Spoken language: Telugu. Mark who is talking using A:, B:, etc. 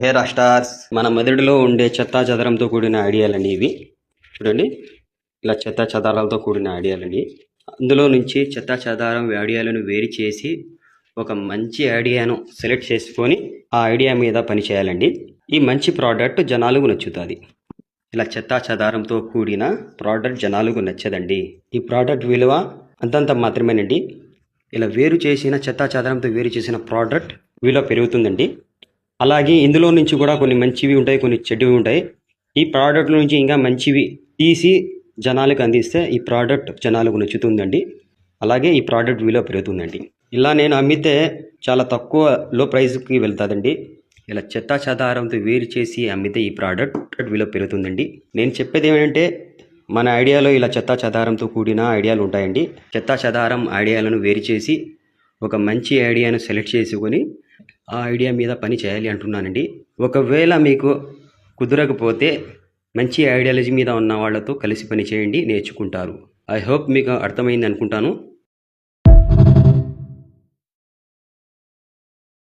A: హే స్టార్స్ మన మెదడులో ఉండే చెత్తా చెదరంతో కూడిన ఐడియాలండి ఇవి చూడండి ఇలా చెత్తా చెదారాలతో కూడిన ఐడియాలండి అందులో నుంచి చెత్తా చెదారం ఐడియాలను వేరు చేసి ఒక మంచి ఐడియాను సెలెక్ట్ చేసుకొని ఆ ఐడియా మీద పని చేయాలండి ఈ మంచి ప్రోడక్ట్ జనాలకు నచ్చుతుంది. ఇలా చెత్తా చెదారంతో కూడిన ప్రోడక్ట్ జనాలకు నచ్చదండి. ఈ ప్రోడక్ట్ విలువ అంతంత మాత్రమేనండి. ఇలా వేరు చేసిన చెత్తా చెదారంతో వేరు చేసిన ప్రోడక్ట్ విలువ పెరుగుతుందండి. అలాగే ఇందులో నుంచి కూడా కొన్ని మంచివి ఉంటాయి కొన్ని చెడ్డవి ఉంటాయి. ఈ ప్రోడక్ట్ నుంచి ఇంకా మంచివి తీసి జనాలకు అందిస్తే ఈ ప్రోడక్ట్ జనాలకు నచ్చుతుందండి. అలాగే ఈ ప్రోడక్ట్ విలువ పెరుగుతుందండి. ఇలా నేను అమ్మితే చాలా తక్కువ లో ప్రైస్కి వెళ్తుందండి. ఇలా చెత్తా చెదారంతో వేరు చేసి అమ్మితే ఈ ప్రోడక్ట్ విలువ పెరుగుతుందండి. నేను చెప్పేది ఏమంటే మన ఐడియాలో ఇలా చెత్తా చెదారంతో కూడిన ఐడియాలు ఉంటాయండి. చెత్తా చెదారం ఐడియాలను వేరు చేసి ఒక మంచి ఐడియాను సెలెక్ట్ చేసుకొని ఆ ఐడియా మీద పని చేయాలి అంటున్నానండి. ఒకవేళ మీకు కుదరకపోతే మంచి ఐడియాలజీ మీద ఉన్న వాళ్ళతో కలిసి పని చేయండి నేర్చుకుంటారు. ఐ హోప్ మీకు అర్థమైంది అనుకుంటాను.